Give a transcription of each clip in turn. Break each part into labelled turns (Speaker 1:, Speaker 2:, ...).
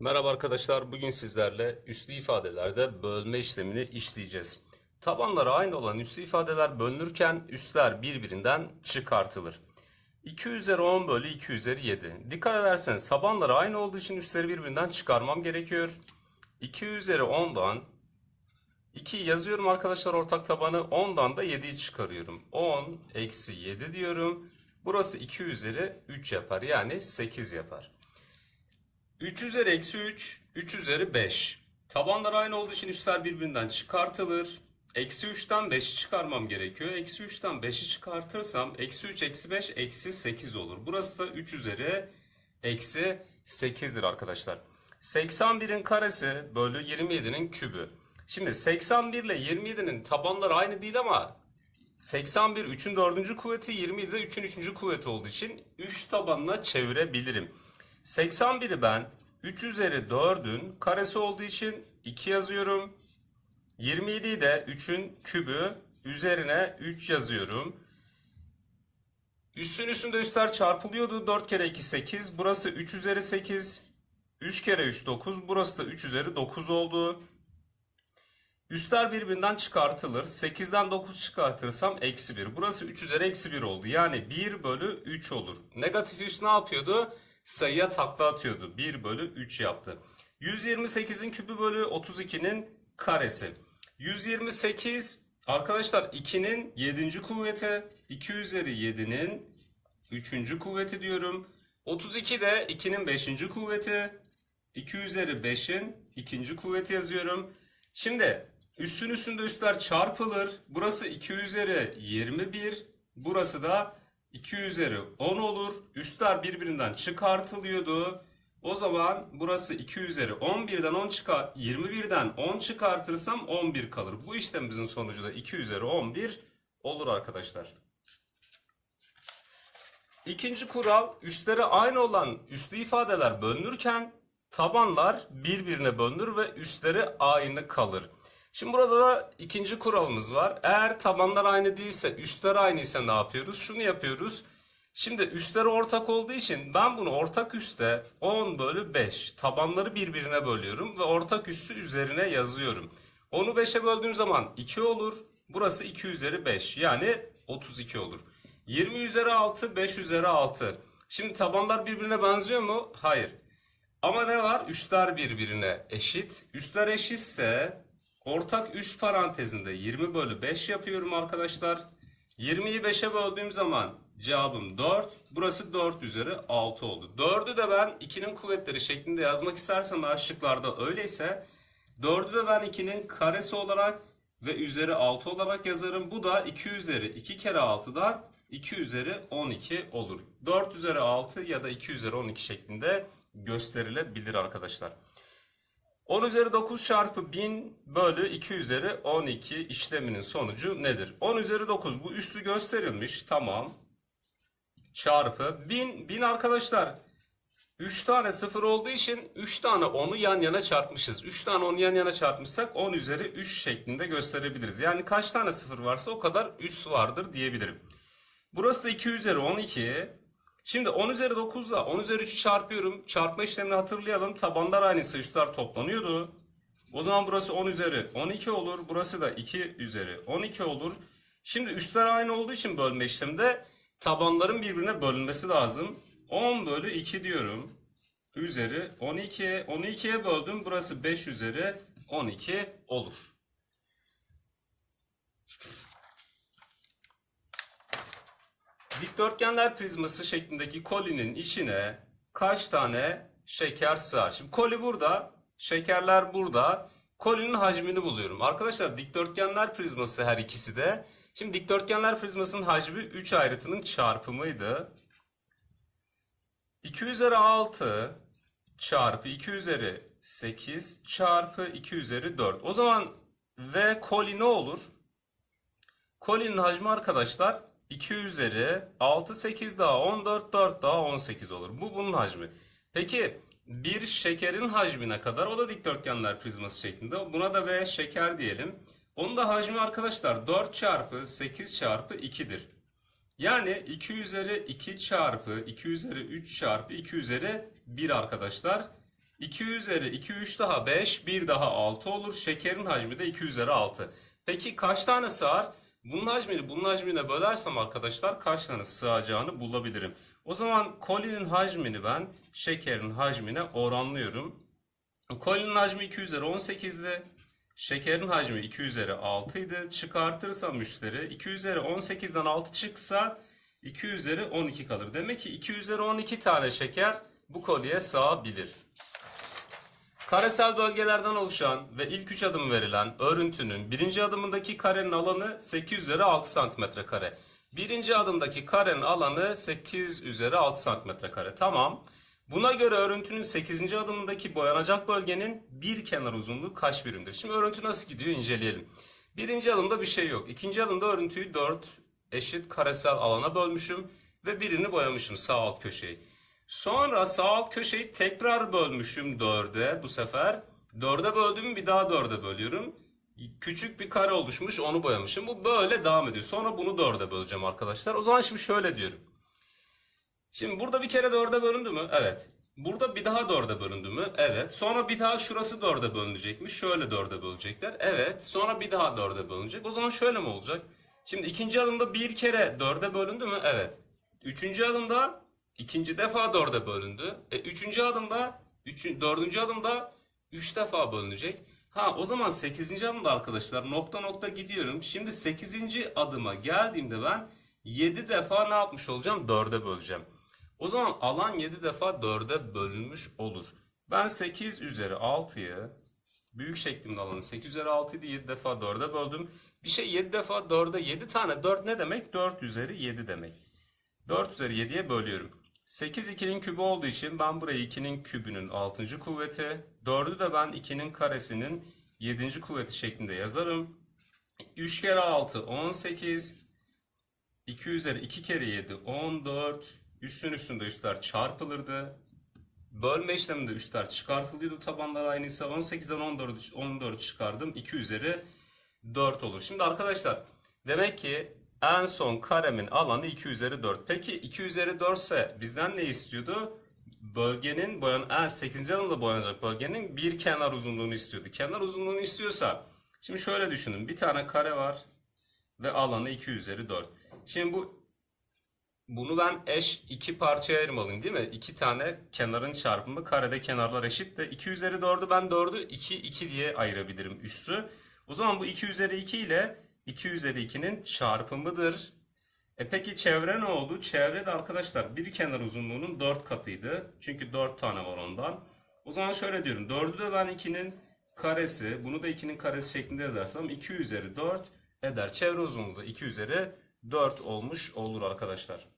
Speaker 1: Merhaba arkadaşlar. Bugün sizlerle üslü ifadelerde bölme işlemini işleyeceğiz. Tabanları aynı olan üslü ifadeler bölünürken üsler birbirinden çıkartılır. 2 üzeri 10 bölü 2 üzeri 7. Dikkat ederseniz tabanları aynı olduğu için üsleri birbirinden çıkarmam gerekiyor. 2 üzeri 10'dan 2 yazıyorum arkadaşlar ortak tabanı. 10'dan da 7'yi çıkarıyorum. 10 eksi 7 diyorum. Burası 2 üzeri 3 yapar. Yani 8 yapar. 3 üzeri eksi 3, 3 üzeri 5. Tabanlar aynı olduğu için üstler birbirinden çıkartılır. Eksi 3'ten 5'i çıkarmam gerekiyor. Eksi 3'ten 5'i çıkartırsam eksi 3, eksi 5, eksi 8 olur. Burası da 3 üzeri eksi 8'dir arkadaşlar. 81'in karesi bölü 27'nin kübü. Şimdi 81 ile 27'nin tabanları aynı değil ama 81 3'ün 4. kuvveti 27 de 3'ün 3. kuvveti olduğu için 3 tabanına çevirebilirim. 81'i ben 3 üzeri 4'ün karesi olduğu için 2 yazıyorum. 27'yi de 3'ün kübü üzerine 3 yazıyorum. Üstün üstünde üstler çarpılıyordu. 4 kere 2 8. Burası 3 üzeri 8. 3 kere 3 9. Burası da 3 üzeri 9 oldu. Üstler birbirinden çıkartılır. 8'den 9 çıkartırsam eksi 1. Burası 3 üzeri eksi 1 oldu. Yani 1 bölü 3 olur. Negatif üst ne yapıyordu? Sayıya takla atıyordu. 1 bölü 3 yaptı. 128'in küpü bölü 32'nin karesi. 128 arkadaşlar 2'nin 7. kuvveti. 2 üzeri 7'nin 3. kuvveti diyorum. 32 de 2'nin 5. kuvveti. 2 üzeri 5'in 2. kuvveti yazıyorum. Şimdi üstün üstünde üstler çarpılır. Burası 2 üzeri 21. Burası da 2 üzeri 10 olur. Üstler birbirinden çıkartılıyordu. O zaman burası 2 üzeri 11'den 10 çıkar 21'den 10 çıkartırsam 11 kalır. Bu işlemimizin sonucu da 2 üzeri 11 olur arkadaşlar. İkinci kural üstleri aynı olan üslü ifadeler bölünürken tabanlar birbirine bölünür ve üstleri aynı kalır. Şimdi burada da ikinci kuralımız var. Eğer tabanlar aynı değilse, üstler aynı ise ne yapıyoruz? Şunu yapıyoruz. Şimdi üstleri ortak olduğu için ben bunu ortak üste 10 bölü 5 tabanları birbirine bölüyorum ve ortak üssü üzerine yazıyorum. 10'u 5'e böldüğüm zaman 2 olur. Burası 2 üzeri 5 yani 32 olur. 20 üzeri 6 5 üzeri 6. Şimdi tabanlar birbirine benziyor mu? Hayır. Ama ne var? Üstler birbirine eşit. Üstler eşitse ortak üst parantezinde 20 bölü 5 yapıyorum arkadaşlar. 20'yi 5'e böldüğüm zaman cevabım 4. Burası 4 üzeri 6 oldu. 4'ü de ben 2'nin kuvvetleri şeklinde yazmak istersem eğer şıklarda öyleyse 4'ü de ben 2'nin karesi olarak ve üzeri 6 olarak yazarım. Bu da 2 üzeri 2 kere 6'dan 2 üzeri 12 olur. 4 üzeri 6 ya da 2 üzeri 12 şeklinde gösterilebilir arkadaşlar. 10 üzeri 9 çarpı 1000 bölü 2 üzeri 12 işleminin sonucu nedir? 10 üzeri 9 bu üstü gösterilmiş. Tamam. Çarpı 1000. 1000 arkadaşlar 3 tane 0 olduğu için 3 tane 10'u yan yana çarpmışız. 3 tane 10'u yan yana çarpmışsak 10 üzeri 3 şeklinde gösterebiliriz. Yani kaç tane 0 varsa o kadar üs vardır diyebilirim. Burası da 2 üzeri 12. Şimdi 10 üzeri 9 ile 10 üzeri 3'ü çarpıyorum. Çarpma işlemini hatırlayalım. Tabanlar aynıysa üstler toplanıyordu. O zaman burası 10 üzeri 12 olur. Burası da 2 üzeri 12 olur. Şimdi üstler aynı olduğu için bölme işleminde tabanların birbirine bölünmesi lazım. 10 bölü 2 diyorum. Üzeri 12. 12'ye böldüm. Burası 5 üzeri 12 olur. Dikdörtgenler prizması şeklindeki kolinin içine kaç tane şeker sığar? Şimdi koli burada, şekerler burada. Kolinin hacmini buluyorum. Arkadaşlar dikdörtgenler prizması her ikisi de. Şimdi dikdörtgenler prizmasının hacmi 3 ayrıtının çarpımıydı. 2 üzeri 6 çarpı 2 üzeri 8 çarpı 2 üzeri 4. O zaman V koli ne olur? Kolinin hacmi arkadaşlar 2 üzeri 6 8 daha 14 4 daha 18 olur. Bu bunun hacmi. Peki bir şekerin hacmi ne kadar? O da dikdörtgenler prizması şeklinde. Buna da V şeker diyelim. Onun da hacmi arkadaşlar 4 çarpı 8 çarpı 2'dir. Yani 2 üzeri 2 çarpı 2 üzeri 3 çarpı 2 üzeri 1 arkadaşlar. 2 üzeri 2 3 daha 5 1 daha 6 olur. Şekerin hacmi de 2 üzeri 6. Peki kaç tane sığar? Bunun hacmini bunun hacmine bölersem arkadaşlar kaç sığacağını bulabilirim. O zaman kolinin hacmini ben şekerin hacmine oranlıyorum. Kolinin hacmi 2 üzeri 18'di. Şekerin hacmi 2 üzeri 6 idi. Çıkartırsam üstleri 2 üzeri 18'den 6 çıksa 2 üzeri 12 kalır. Demek ki 2 üzeri 12 tane şeker bu kolye sığabilir. Karesel bölgelerden oluşan ve ilk 3 adım verilen örüntünün birinci adımındaki karenin alanı 8 üzeri 6 santimetre kare. Birinci adımdaki karenin alanı 8 üzeri 6 santimetre kare. Tamam. Buna göre örüntünün 8. adımındaki boyanacak bölgenin bir kenar uzunluğu kaç birimdir? Şimdi örüntü nasıl gidiyor inceleyelim. Birinci adımda bir şey yok. İkinci adımda örüntüyü 4 eşit karesel alana bölmüşüm ve birini boyamışım sağ alt köşeyi. Sonra sağ alt köşeyi tekrar bölmüşüm 4'e bu sefer. 4'e böldüğümü bir daha 4'e bölüyorum. Küçük bir kare oluşmuş onu boyamışım. Bu böyle devam ediyor. Sonra bunu 4'e böleceğim arkadaşlar. O zaman şimdi şöyle diyorum. Şimdi burada bir kere 4'e bölündü mü? Evet. Burada bir daha 4'e bölündü mü? Evet. Sonra bir daha şurası 4'e bölünecekmiş. Şöyle 4'e bölecekler. Evet. Sonra bir daha 4'e bölünecek. O zaman şöyle mi olacak? Şimdi ikinci adımda bir kere 4'e bölündü mü? Evet. Üçüncü adımda ikinci defa 4'e bölündü. E, üçüncü adımda, üçün, dördüncü adımda 3 defa bölünecek. Ha o zaman 8. adımda arkadaşlar nokta nokta gidiyorum. Şimdi 8. adıma geldiğimde ben 7 defa ne yapmış olacağım? 4'e böleceğim. O zaman alan 7 defa 4'e bölünmüş olur. Ben 8 üzeri 6'yı büyük şeklimde alanı 8 üzeri 6'yı 7 defa 4'e böldüm. Bir şey 7 defa 4'e 7 tane 4 ne demek? 4 üzeri 7 demek. 4 üzeri 7'ye bölüyorum. 8 2'nin kübü olduğu için ben burayı 2'nin kübünün 6. kuvveti, 4'ü de ben 2'nin karesinin 7. kuvveti şeklinde yazarım. 3 kere 6 18, 2 üzeri 2 kere 7 14, üstün üstünde üstler çarpılırdı. Bölme işleminde üstler çıkartılıyordu tabanlar aynıysa 18'den 14, 14 çıkardım 2 üzeri 4 olur. Şimdi arkadaşlar demek ki en son karemin alanı 2 üzeri 4. Peki 2 üzeri 4 ise bizden ne istiyordu? Bölgenin boyan en 8. adımda boyanacak bölgenin bir kenar uzunluğunu istiyordu. Kenar uzunluğunu istiyorsa şimdi şöyle düşünün. Bir tane kare var ve alanı 2 üzeri 4. Şimdi bu bunu ben eş iki parçaya ayırmalıyım değil mi? İki tane kenarın çarpımı karede kenarlar eşit de 2 üzeri 4'ü ben 4'ü 2 2 diye ayırabilirim üssü. O zaman bu 2 üzeri 2 ile 2 üzeri 2'nin çarpımıdır. E peki çevre ne oldu? Çevre de arkadaşlar bir kenar uzunluğunun 4 katıydı. Çünkü 4 tane var ondan. O zaman şöyle diyorum. 4'ü de ben 2'nin karesi, bunu da 2'nin karesi şeklinde yazarsam 2 üzeri 4 eder. Çevre uzunluğu da 2 üzeri 4 olmuş olur arkadaşlar.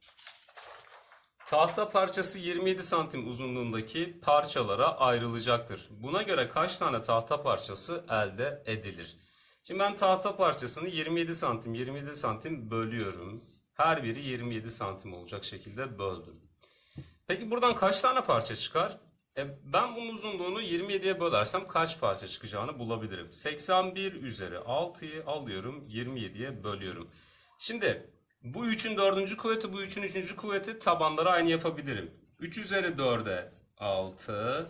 Speaker 1: Tahta parçası 27 santim uzunluğundaki parçalara ayrılacaktır. Buna göre kaç tane tahta parçası elde edilir? Şimdi ben tahta parçasını 27 santim 27 santim bölüyorum. Her biri 27 santim olacak şekilde böldüm. Peki buradan kaç tane parça çıkar? E, ben bunun uzunluğunu 27'ye bölersem kaç parça çıkacağını bulabilirim. 81 üzeri 6'yı alıyorum 27'ye bölüyorum. Şimdi bu 3'ün 4. kuvveti bu 3'ün 3. kuvveti tabanları aynı yapabilirim. 3 üzeri 4'e 6.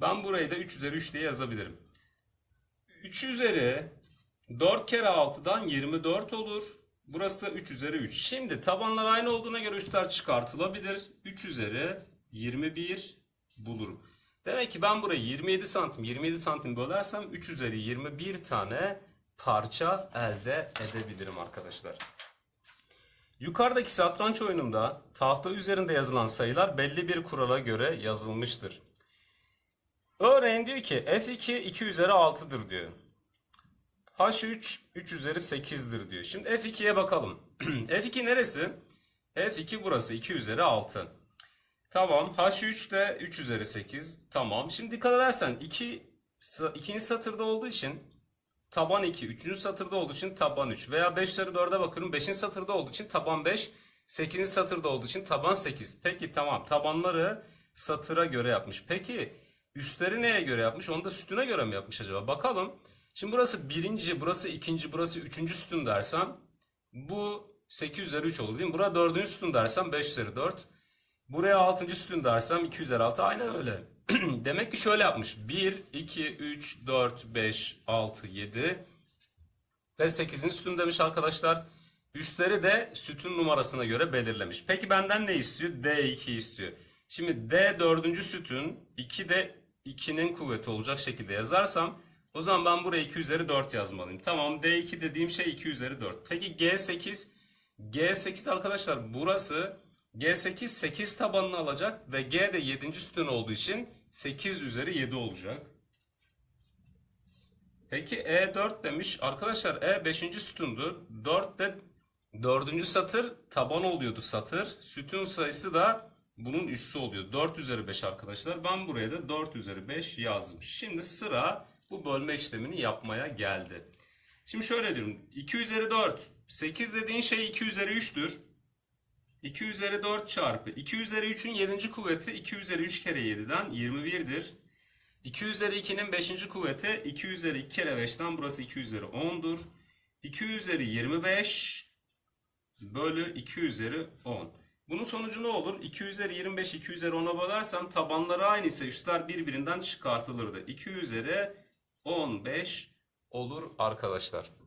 Speaker 1: Ben burayı da 3 üzeri 3 diye yazabilirim. 3 üzeri 4 kere 6'dan 24 olur. Burası da 3 üzeri 3. Şimdi tabanlar aynı olduğuna göre üstler çıkartılabilir. 3 üzeri 21 bulurum. Demek ki ben burayı 27 santim 27 santim bölersem 3 üzeri 21 tane parça elde edebilirim arkadaşlar. Yukarıdaki satranç oyununda tahta üzerinde yazılan sayılar belli bir kurala göre yazılmıştır. Örneğin diyor ki F2 2 üzeri 6'dır diyor. H3 3 üzeri 8'dir diyor. Şimdi F2'ye bakalım. F2 neresi? F2 burası 2 üzeri 6. Tamam. H3 de 3 üzeri 8. Tamam. Şimdi dikkat edersen 2 ikinci satırda olduğu için taban 2. Üçüncü satırda olduğu için taban 3. Veya 5 üzeri 4'e bakıyorum. 5. satırda olduğu için taban 5. 8. satırda olduğu için taban 8. Peki tamam. Tabanları satıra göre yapmış. Peki üstleri neye göre yapmış? Onu da sütuna göre mi yapmış acaba? Bakalım. Şimdi burası birinci, burası ikinci, burası üçüncü sütun dersem bu 8 üzeri 3 olur değil mi? Buraya dördüncü sütun dersem 5 üzeri 4. Buraya altıncı sütun dersem 2 üzeri 6. Aynen öyle. Demek ki şöyle yapmış. 1, 2, 3, 4, 5, 6, 7 ve 8'in sütun demiş arkadaşlar. Üstleri de sütun numarasına göre belirlemiş. Peki benden ne istiyor? D2 istiyor. Şimdi D dördüncü sütun 2 de 2'nin kuvveti olacak şekilde yazarsam o zaman ben buraya 2 üzeri 4 yazmalıyım. Tamam D2 dediğim şey 2 üzeri 4. Peki G8 G8 arkadaşlar burası G8 8 tabanını alacak ve G de 7. sütun olduğu için 8 üzeri 7 olacak. Peki E4 demiş. Arkadaşlar E 5. sütundu. 4 de 4. satır taban oluyordu satır. Sütun sayısı da bunun üssü oluyor. 4 üzeri 5 arkadaşlar. Ben buraya da 4 üzeri 5 yazdım. Şimdi sıra bu bölme işlemini yapmaya geldi. Şimdi şöyle diyorum. 2 üzeri 4. 8 dediğin şey 2 üzeri 3'tür. 2 üzeri 4 çarpı 2 üzeri 3'ün 7. kuvveti 2 üzeri 3 kere 7'den 21'dir. 2 üzeri 2'nin 5. kuvveti 2 üzeri 2 kere 5'ten burası 2 üzeri 10'dur. 2 üzeri 25 bölü 2 üzeri 10. Bunun sonucu ne olur? 2 üzeri 25 2 üzeri 10'a bölersem tabanları aynı ise üstler birbirinden çıkartılırdı. 2 üzeri 15 olur arkadaşlar.